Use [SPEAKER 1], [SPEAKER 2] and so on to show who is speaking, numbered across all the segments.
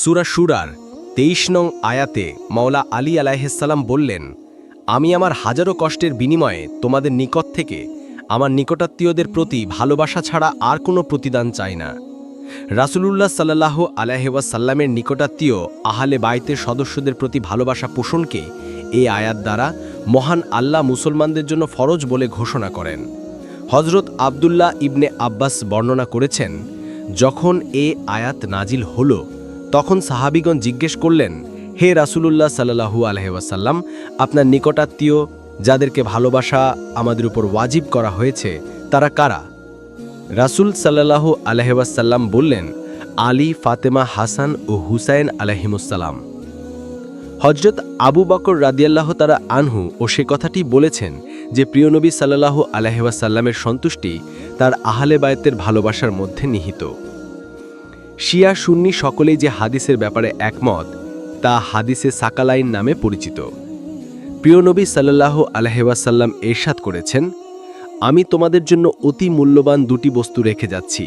[SPEAKER 1] সুরা সুরার তেইশ নং আয়াতে মাওলা আলী আলাইহিসাল্লাম বললেন, আমি আমার হাজারো কষ্টের বিনিময়ে তোমাদের নিকট থেকে আমার নিকটাত্মীয়দের প্রতি ভালোবাসা ছাড়া আর কোনো প্রতিদান চাই না। রাসুলুল্লাহ সাল্লাহ আলাহেওয়াসাল্লামের নিকটাত্মীয় আহলে বাইতের সদস্যদের প্রতি ভালোবাসা পোষণকে এই আয়াত দ্বারা মহান আল্লাহ মুসলমানদের জন্য ফরজ বলে ঘোষণা করেন। হজরত আবদুল্লাহ ইবনে আব্বাস বর্ণনা করেছেন, যখন এ আয়াত নাজিল হল তখন সাহাবিগণ জিজ্ঞেস করলেন, হে রাসুলুল্লাহ সাল্লাহু আলহাসাল্লাম আপনার নিকটাত্মীয় যাদেরকে ভালোবাসা আমাদের উপর ওয়াজিব করা হয়েছে, তারা কারা? রাসুল সাল্লাহ আলহাসাল্লাম বললেন, আলী, ফাতেমা, হাসান ও হুসাইন আলহিমুসাল্লাম হজরত আবু বকর রাদিয়াল্লাহ তারা আনহু ও সে কথাটি বলেছেন যে প্রিয়নবী সাল্লাহু আলহাসাল্লামের সন্তুষ্টি তার আহলে বায়তের ভালোবাসার মধ্যে নিহিত। শিয়া সুন্নি সকলেই যে হাদিসের ব্যাপারে একমত, তা হাদিসে সাকালাইন নামে পরিচিত। প্রিয়নবী সাল্লাহ আলহাসাল্লাম এরশাদ করেছেন, আমি তোমাদের জন্য অতি মূল্যবান দুটি বস্তু রেখে যাচ্ছি।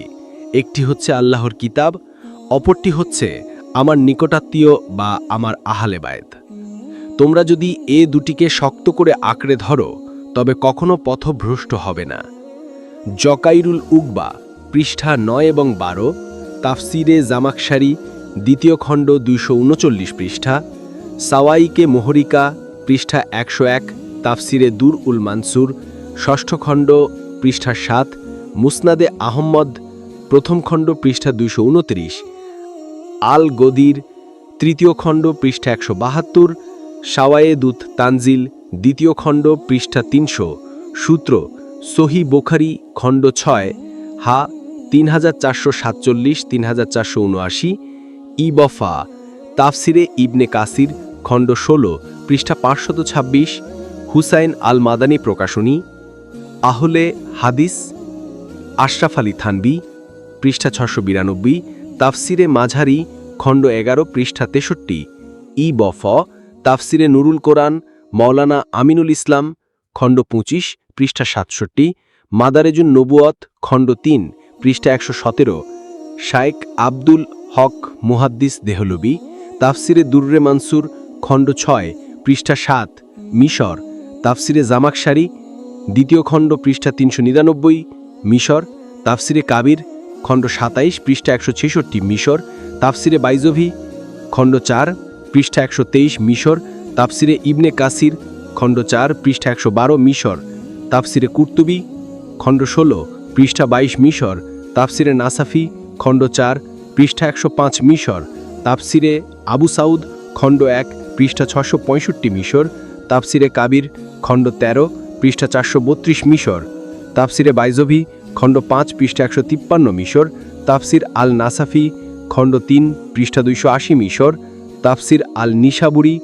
[SPEAKER 1] একটি হচ্ছে আল্লাহর কিতাব, অপরটি হচ্ছে আমার নিকটাত্মীয় বা আমার আহালে বায়েত তোমরা যদি এ দুটিকে শক্ত করে আঁকড়ে ধরো, তবে কখনো পথভ্রষ্ট হবে না। জকাইরুল উকবা পৃষ্ঠা নয় এবং বারো তাফসিরে জামাকসারি, দ্বিতীয় খণ্ড দুইশো উনচল্লিশ পৃষ্ঠা, সাওয়াইকে মোহরিকা, পৃষ্ঠা একশো এক, তাফসিরে দুর উল মানসুর, ষষ্ঠ খণ্ড পৃষ্ঠা সাত, মুসনাদে আহম্মদ, প্রথম খণ্ড পৃষ্ঠা দুইশো উনত্রিশ, আল গদির, তৃতীয় খণ্ড পৃষ্ঠা একশো বাহাত্তর, সাওয়ায়ে দুত তানজিল, দ্বিতীয় খণ্ড পৃষ্ঠা তিনশো, সূত্র সহি বোখারি খণ্ড ছয়, হা তিন হাজার চারশো সাতচল্লিশ তিন হাজার চারশো উনআশি, ইবফা, তাফসিরে ইবনে কাসির, খণ্ড ষোলো, পৃষ্ঠা পাঁচশত ছাব্বিশ, হুসাইন আল মাদানী প্রকাশনী, আহলে হাদিস, আশরাফ আলী থানবি, পৃষ্ঠা ছশো বিরানব্বই, তাফসিরে মাঝারি, খণ্ড এগারো, পৃষ্ঠা তেষট্টি ই বফ তাফসিরে নুরুল কোরআন মৌলানা আমিনুল ইসলাম, খণ্ড পঁচিশ, পৃষ্ঠা সাতষট্টি, মাদারেজুন নবুয়ত খণ্ড তিন পৃষ্ঠা একশো সতেরো শায়েক আব্দুল হক মুহাদ্দিস দেহলবি, তাফসিরে দুর্রে মানসুর, খণ্ড ছয়, পৃষ্ঠা সাত, মিশর, তাফসিরে জামাকসারি, দ্বিতীয় খণ্ড, পৃষ্ঠা তিনশো নিরানব্বই, মিশর, তাফসিরে কাবির, খণ্ড সাতাইশ, পৃষ্ঠা একশো ছেষট্টি, মিশর, তাফসিরে বাইজভি, খণ্ড চার, পৃষ্ঠা একশো তেইশ, মিশর, তাফসিরে ইবনে কাসির, খণ্ড চার, পৃষ্ঠা একশো বারো, মিশর, তাফসিরে কুর্তুবি, খণ্ড ষোলো, পৃষ্ঠা বাইশ, মিশর তাফসিরে নাসাফি, খণ্ড চার, পৃষ্ঠা একশো পাঁচ মিশর, তাফসিরে আবু সাউদ, খণ্ড এক, পৃষ্ঠা ছশো পঁয়ষট্টি মিশর, তাফসিরে কাবির, খণ্ড তেরো, পৃষ্ঠা চারশো বত্রিশ মিশর, তাফসিরে বাইজভি খণ্ড পাঁচ, পৃষ্ঠা একশো তিপ্পান্ন মিশর, তাফসির আল নাসাফি খণ্ড তিন, পৃষ্ঠা দুইশো আশি মিশর, তাফসির আল নিশাবুরি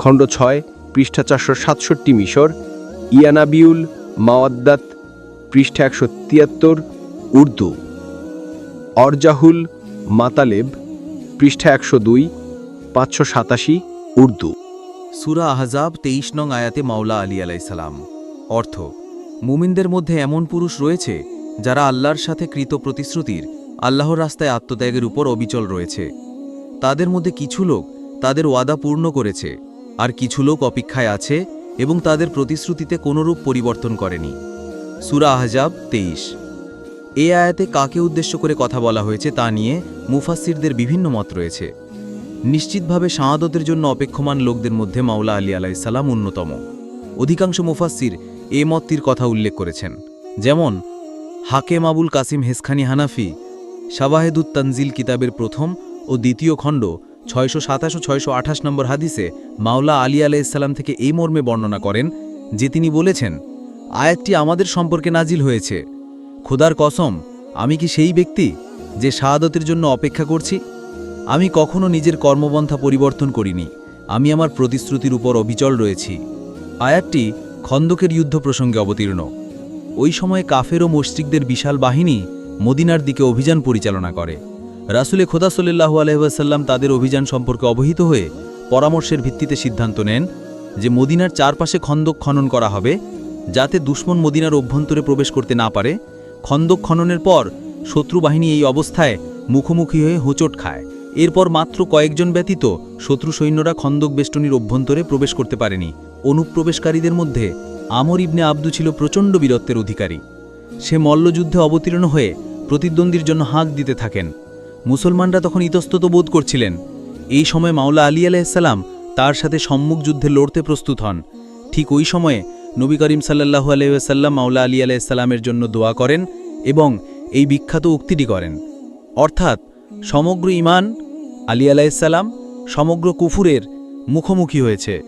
[SPEAKER 1] খণ্ড ছয়, পৃষ্ঠা চারশো সাতষট্টি মিশর, ইয়ানাবিউল মাওয়াদ্দাত, পৃষ্ঠা একশো তিয়াত্তর উর্দু। অরজাহুল মাতালেব, পৃষ্ঠা একশো দুই, পাঁচশো সাতাশি, উর্দু।
[SPEAKER 2] সুরা আহজাব তেইশ নং আয়াতে মাওলা আলী আলাইসালাম অর্থ, মুমিনদের মধ্যে এমন পুরুষ রয়েছে যারা আল্লাহর সাথে কৃত প্রতিশ্রুতির, আল্লাহর রাস্তায় আত্মত্যাগের উপর অবিচল রয়েছে। তাদের মধ্যে কিছু লোক তাদের ওয়াদা পূর্ণ করেছে, আর কিছু লোক অপেক্ষায় আছে এবং তাদের প্রতিশ্রুতিতে কোনোরূপ পরিবর্তন করেনি। সুরা আহজাব তেইশ। এ আয়াতে কাকে উদ্দেশ্য করে কথা বলা হয়েছে তা নিয়ে মুফাসিরদের বিভিন্ন মত রয়েছে। নিশ্চিতভাবে শাহাদতের জন্য অপেক্ষমান লোকদের মধ্যে মাওলা আলী আলাইসাল্লাম অন্যতম। অধিকাংশ মুফাসির এ মতটির কথা উল্লেখ করেছেন। যেমন, হাকেম আবুল কাসিম হেসখানি হানাফি, শাবাহেদুত তানজিল কিতাবের প্রথম ও দ্বিতীয় খণ্ড ছয়শো সাতাশ ও ছয়শো আঠাশ নম্বর হাদিসে মাওলা আলী আলাইসাল্লাম থেকে এই মর্মে বর্ণনা করেন, যে তিনি বলেছেন, আয়াতটি আমাদের সম্পর্কে নাজিল হয়েছে। খোদার কসম, আমি কি সেই ব্যক্তি যে শাহাদতের জন্য অপেক্ষা করছি? আমি কখনো নিজের কর্মপন্থা পরিবর্তন করিনি, আমি আমার প্রতিশ্রুতির উপর অবিচল রয়েছি। আয়াতটি খন্দকের যুদ্ধ প্রসঙ্গে অবতীর্ণ। ওই সময়ে কাফের ও মসজিদদের বিশাল বাহিনী মদিনার দিকে অভিযান পরিচালনা করে। রাসুলে খোদা সাল্লাহু আলহাসাল্লাম তাদের অভিযান সম্পর্কে অবহিত হয়ে পরামর্শের ভিত্তিতে সিদ্ধান্ত নেন যে মদিনার চারপাশে খন্দক খনন করা হবে, যাতে দুশ্মন মদিনার অভ্যন্তরে প্রবেশ করতে না পারে খন্দক খননের পর শত্রু বাহিনী এই অবস্থায় মুখোমুখি হয়ে হোঁচট খায়। এরপর মাত্র কয়েকজন ব্যতীত শত্রু সৈন্যরা খন্দক বেষ্টনীর অভ্যন্তরে প্রবেশ করতে পারেনি। অনুপ্রবেশকারীদের মধ্যে আমর ইবনে আব্দু ছিল প্রচণ্ড বীরত্বের অধিকারী। সে মল্লযুদ্ধে অবতীর্ণ হয়ে প্রতিদ্বন্দ্বীর জন্য হাঁক দিতে থাকেন। মুসলমানরা তখন ইতস্তত বোধ করছিলেন, এই সময় মাওলা আলী আলাইসাল্লাম তার সাথে সম্মুখ যুদ্ধে লড়তে প্রস্তুত হন। ঠিক ওই সময়ে নবী করিম সাল্লাহু আলাইসাল্লাম মাওলা আলী আলাইসাল্লামের জন্য দোয়া করেন এবং এই বিখ্যাত উক্তিটি করেন। অর্থাৎ, সমগ্র ইমান আলী আলাইসাল্লাম সমগ্র কুফুরের মুখোমুখি হয়েছে।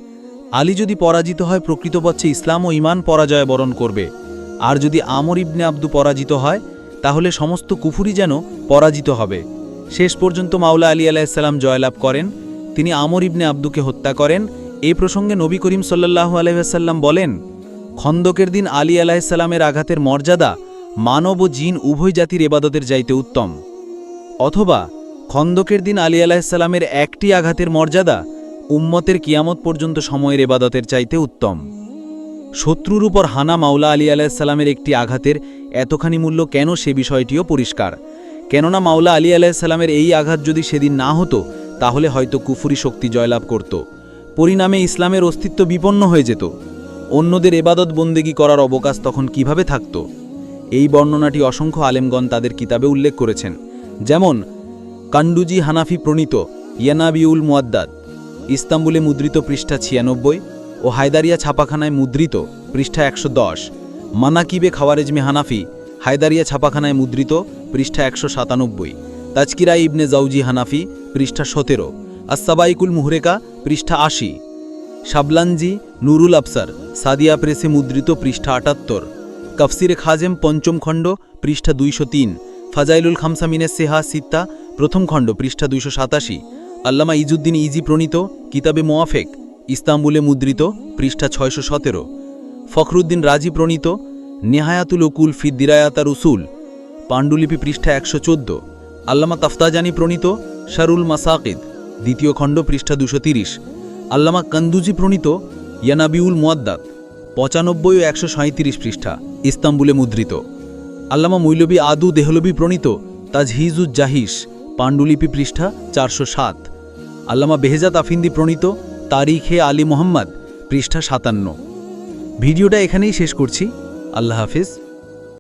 [SPEAKER 2] আলী যদি পরাজিত হয়, প্রকৃতপক্ষে ইসলাম ও ইমান পরাজয় বরণ করবে। আর যদি আমর ইবনে আব্দু পরাজিত হয়, তাহলে সমস্ত কুফুরি যেন পরাজিত হবে। শেষ পর্যন্ত মাওলা আলী আলাইসাল্লাম জয়লাভ করেন, তিনি আমর ইবনে আব্দুকে হত্যা করেন। এই প্রসঙ্গে নবী করিম সাল্লাহু আলাইসাল্লাম বলেন খন্দকের দিন আলী আলাইসাল্লামের আঘাতের মর্যাদা মানব ও জিন উভয় জাতির এবাদতের যাইতে উত্তম। অথবা খন্দকের দিন আলী আলাইসাল্লামের একটি আঘাতের মর্যাদা উম্মতের কিয়ামত পর্যন্ত সময়ের এবাদতের চাইতে উত্তম। শত্রুর উপর হানা মাওলা আলী আলাইসাল্লামের একটি আঘাতের এতখানি মূল্য কেন সে বিষয়টিও পরিষ্কার। কেননা মাওলা আলী আলাইসাল্লামের এই আঘাত যদি সেদিন না হতো, তাহলে হয়তো কুফুরি শক্তি জয়লাভ করত। পরিণামে ইসলামের অস্তিত্ব বিপন্ন হয়ে যেত। অন্যদের এবাদত বন্দেগি করার অবকাশ তখন কীভাবে থাকত? এই বর্ণনাটি অসংখ্য আলেমগণ তাদের কিতাবে উল্লেখ করেছেন। যেমন কান্ডুজি হানাফি প্রণীত ইয়ানাবিউল মুয়াদ্দাদ ইস্তাম্বুলে মুদ্রিত পৃষ্ঠা ছিয়ানব্বই ও হায়দারিয়া ছাপাখানায় মুদ্রিত পৃষ্ঠা একশো দশ, মানাকিবে খাওয়ারেজমি হানাফি, হায়দারিয়া ছাপাখানায় মুদ্রিত পৃষ্ঠা একশো সাতানব্বই তাজকিরা ইবনে জাউজি হানাফি পৃষ্ঠা সতেরো আসাবাইকুল মুহরেকা পৃষ্ঠা আশি। শাবলানজি, নুরুল আফসার সাদিয়া প্রেসে মুদ্রিত পৃষ্ঠা আটাত্তর। কফসিরে খাজেম পঞ্চম খণ্ড, পৃষ্ঠা দুইশো তিন। ফাজাইলুল খামসামিনের সেহা সিত্তা, প্রথম খণ্ড, পৃষ্ঠা দুইশো সাতাশি। আল্লামা ইজুদ্দিন ইজি প্রণীত, কিতাবে মোয়াফেক, ইস্তাম্বুলে মুদ্রিত, পৃষ্ঠা ছয়শো সতেরো। ফখরুদ্দিন রাজি প্রণীত, নেহায়াতুল উকুল ফিদ্দিরায়াতার উসুল, পাণ্ডুলিপি পৃষ্ঠা একশো চোদ্দ। আল্লামা তাফতাজানি প্রণীত, শারুল মাসাকিদ, দ্বিতীয় খণ্ড, পৃষ্ঠা দুশো তিরিশ। আল্লামা কান্দুজি প্রণীত ইয়ানাবিউল মোয়াদ্দাত পঁচানব্বই ও একশো সাঁত্রিশ পৃষ্ঠা, ইস্তাম্বুলে মুদ্রিত। আল্লামা মৈলবী আদু দেহলবি প্রণীত তাজহিজুজ জাহিস পাণ্ডুলিপি পৃষ্ঠা, চারশো সাত। আল্লামা বেহেজাত আফিন্দি প্রণীত তারিখে আলী মোহাম্মদ, পৃষ্ঠা সাতান্ন। ভিডিওটা এখানেই শেষ করছি। আল্লাহ হাফিজ।